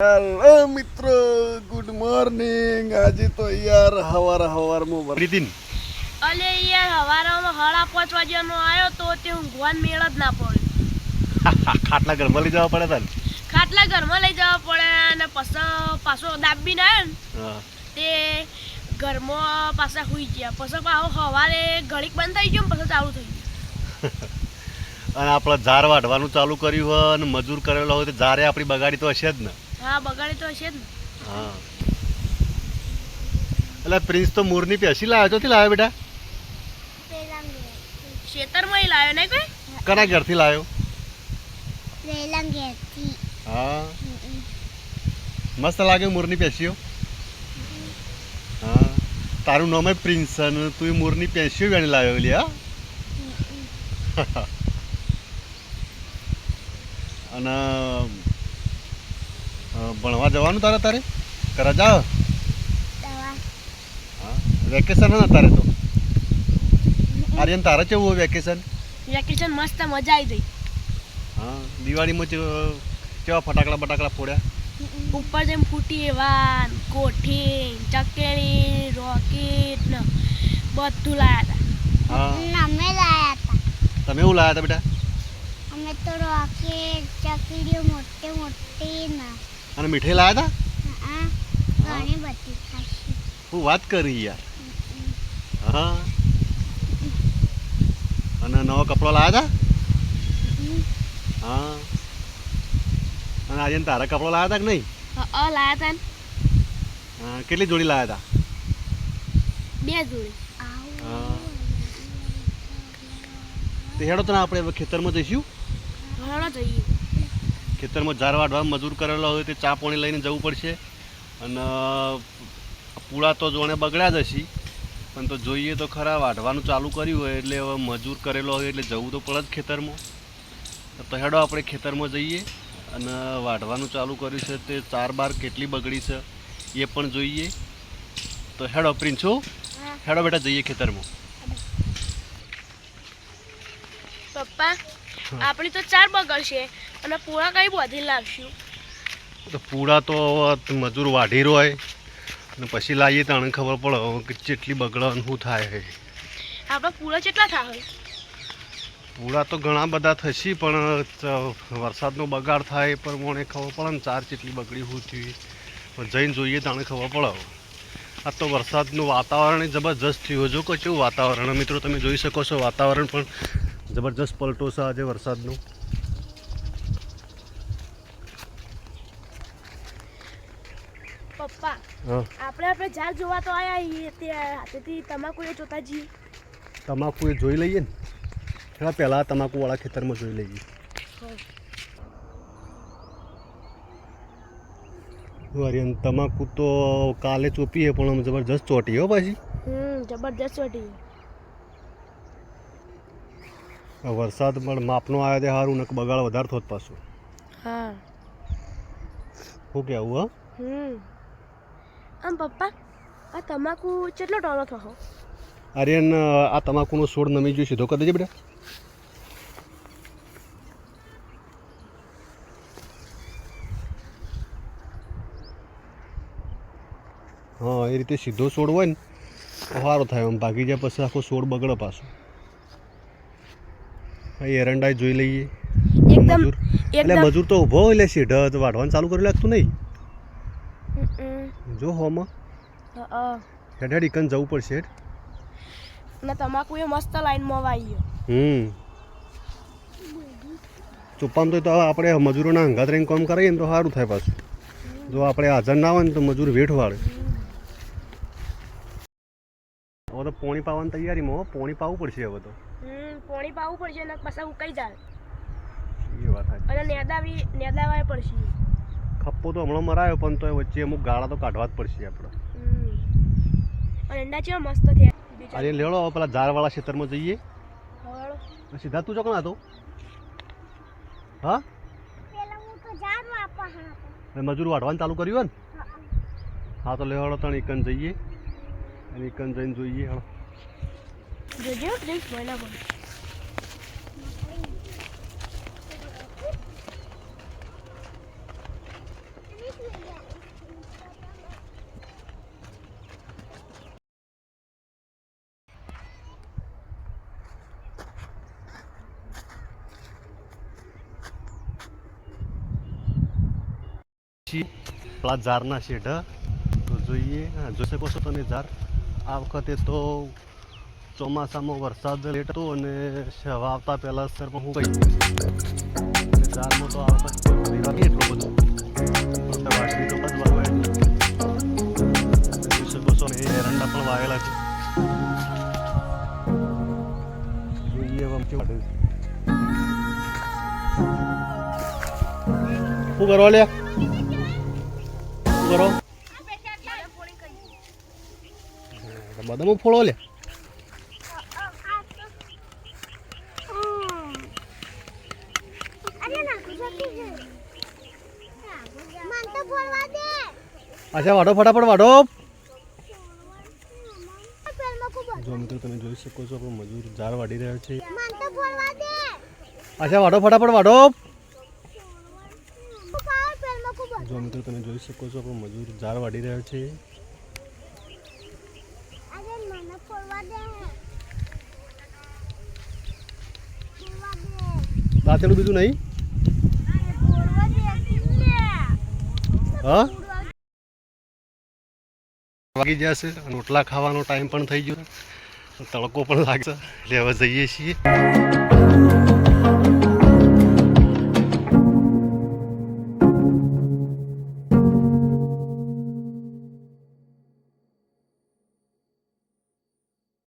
Hello મિત્રો good morning આજે તો યાર હવાર હવારમાં પ્રીતિન અલે યાર હવારમાં સાડા પાંચ વાગ્યાનો આવ્યો તો તે હું ગોન મેળ જ ના પડ્યો ખાટલા ઘરમાં લઈ જવા પડે તને ખાટલા ઘરમાં લઈ જવા પડે અને પાછો પાછો દાબીને આવ્યો ને તે ઘરમાં પાછા સુઈ ગયા. પછી પાછો હવારે ઘડીક બંધ થઈ ગયો ને પછી ચાલુ થઈ ગયું. અને આપણે ઝાર વાઢવાનું ચાલુ કર્યું હોય અને મજૂર કરેલો હોય તો ઝારે આપણી બગાડી તો હશે જ ને. હા બગાડી તો હશે ને. હા. એટલે પ્રિન્સ તો મોરની પેસી લાવ્યો ચોથી લાવ્યો બેટા? ખેતરમાં લાવ્યો. ને કોઈ? કના ઘરથી લાવ્યો હા. મસ્ત લાગે મોરની પેશીઓ? હા. તારું નામ પ્રિન્સ અને તું મોરની પેશીઓ વેણી લાવ્યો લી હા? અને ભણવા જવાનું તારે તારે કરા જા. દવા હા વેકેશન ને તારે તો? આર્યન તારે કેવું હોય વેકેશન? વેકેશન મસ્ત મજા આવી ગઈ. હા દિવાળીમાં કેવા ફટાકડા બટાકડા ફોડ્યા? ઉપર જેમ ફૂટી એવા કોઠી ચકેલી રોકેટ ને બધું લાયા હતા અમે લાયા હતા તમે એવું લાવ્યા હતા બેટા? અમે તો રોકેટ ચકડીઓ મોટી મોટી ના અને મીઠાઈ લાવ્યા હતા હા વાત કરી યાર. હા. અને નવો કપડો લાવ્યા હતા હા. અને આજે તારા કપડો લાવ્યા હતા કે નહીં? લાયા હતા હા કેટલી જોડી લાવ્યા હતા બે જોડી. હા. તે હેડો તને આપણે ખેતરમાં જઈશું. હેડો જઈએ. ખેતરમાં ઝાર વાઢવા મજૂર કરેલો હોય તે ચા પાણી લઈને જવું પડશે. અને પૂળા તો જોણે બગડ્યા જ હશે. પણ તો જોઈએ તો ખરા વાઢવાનું ચાલુ કર્યું હોય એટલે હવે મજૂર કરેલો હોય એટલે જવું તો પડે જ ખેતરમાં. તો હેડો આપણે ખેતરમાં જઈએ અને વાઢવાનું ચાલુ કર્યું છે તે ચાર બાર કેટલી બગડી છે એ પણ જોઈએ. તો હેડો પ્રિન્સો હેડો બેટા જઈએ ખેતરમાં. પપ્પા આપણી તો ચાર બગડશે અને પૂળા કઈ બધી લાવશું? તો પૂળા તો મજૂર વાઢી રહ્યો અને પછી લાવીએ તો આને ખબર પડે કે કેટલી બગડે અને શું થાય છે આપણા પૂળા કેટલા થાય પૂળા તો ઘણા બધા થશે પણ વરસાદનો બગાડ થાય એ પ્રમાણે ખબર પડે ને ચાર કેટલી બગડી શું થયું. પણ જઈને જોઈએ તો આને ખબર પડે આ તો વરસાદનું વાતાવરણ જબરજસ્ત થયું જો કે કેવું વાતાવરણ મિત્રો તમે જોઈ શકો છો વાતાવરણ પણ જબરજસ્ત પલટો છે આજે વરસાદનો. પપ્પા આપણે આપણે ઝાડ જોવા તો આયા છીએ તે હાથેથી તમાકુ એ જોતા જઈએ. તમાકુ એ જોઈ લઈએ ને? થોડા પહેલાં તમાકુવાળા ખેતરમાં જોઈ લઈએ. વરિયન તમાકુ તો કાલે ચોપીએ પણ જબરજસ્ત ચોટી હો પાછી. હમ જબરજસ્ત આ વરસાદ પણ માપનો આવ્યો તે સારું નક બગાડ વધારે થોત પાછું. હા. શું કહેવું હા? હમ. આમ પપ્પા આ તમાકુ કેટલો ટોલો થયો? આર્યન આ તમાકુનો છોડ નમી જોઈ સીધો કરી દેજે બેટા. હા એ રીતે સીધો છોડ હોય ને સારો થાય. આમ ભાગી જાય પછી આખો છોડ બગડે પાછો. હા એરંડા જોઈ લઈએ. એકદમ મજૂર. એટલે મજૂર તો ઊભો હોય લેશે સીધા તો વાઢવાનું ચાલુ કરી લાગતું નહીં. જો હોમાં હમ. હા, હેડ હેડ ઇકન જવું પડશે ને તમાકુ એ મસ્ત લાઈનમાં વાઈ ગયો. હમ. ચોપ્પામાં તો આપણે મજૂરોના અંગાત રહીને કામ કરાવીએ ને તો સારું થાય પાછું. જો આપણે હાજર ના હોય ને તો મજૂર વેઠ વાળે. હવે તો પોણી પાવાની તૈયારીમાં પોણી પાવું પડશે હવે તો. હમ પોણી પાવું પડશે ને પાછા ઉકાઈ જાય. એ વાત અને નેદાવી નેદાવાય પડશે. ખપ્પો તો હમણાં મરાયો પણ તો વચ્ચે અમુક ગાળા તો કાઢવા જ પડશે આપણે. હમ. અને અંડા ચેવા મસ્ત થયા. અરે લેડો હવે પેલા ઝાડવાળા ખેતરમાં જઈએ. સીધા તું ચોકણા હતો? હા? તો હા મજૂર વાઢવાનું ચાલુ કર્યું ને? હા. તો લેવાડો ત્રણ એકન જઈએ. અને એકન જઈને જોઈએ હાલો যদিও প্লিজ ময়না বলি પેલા જારના શેઢ જોઈએ જોશે કોશો તમે જાર આ વખતે તો ચોમાસામાં વરસાદ લેટ હતો અને વાવતા પહેલા સર હું કહી ઝારમાં તો આ વખતે એટલો બધો. એરંડા પણ વાવેલા છે. જોઈએ વાટેલું છે. શું કરવા લે શું કરો? બદામ ફોડો લે અચ્છા વાડો ફટાફટ વાડો જો મિત્રો તમે જોઈ શકો છો આપણો મજૂર ઝાડ વાડી રહ્યો છે. અચ્છા વાડો ફટાફટ વાડો જો મિત્રો તમે જોઈ શકો છો આપણો મજૂર ઝાડ વાડી રહ્યો છે. દાંતેલું બીજું નહીં? હા? વાગી જશે રોટલા ખાવાનો ટાઈમ પણ થઈ ગયો તડકો પણ લાગશે એટલે હવે જઈએ છીએ.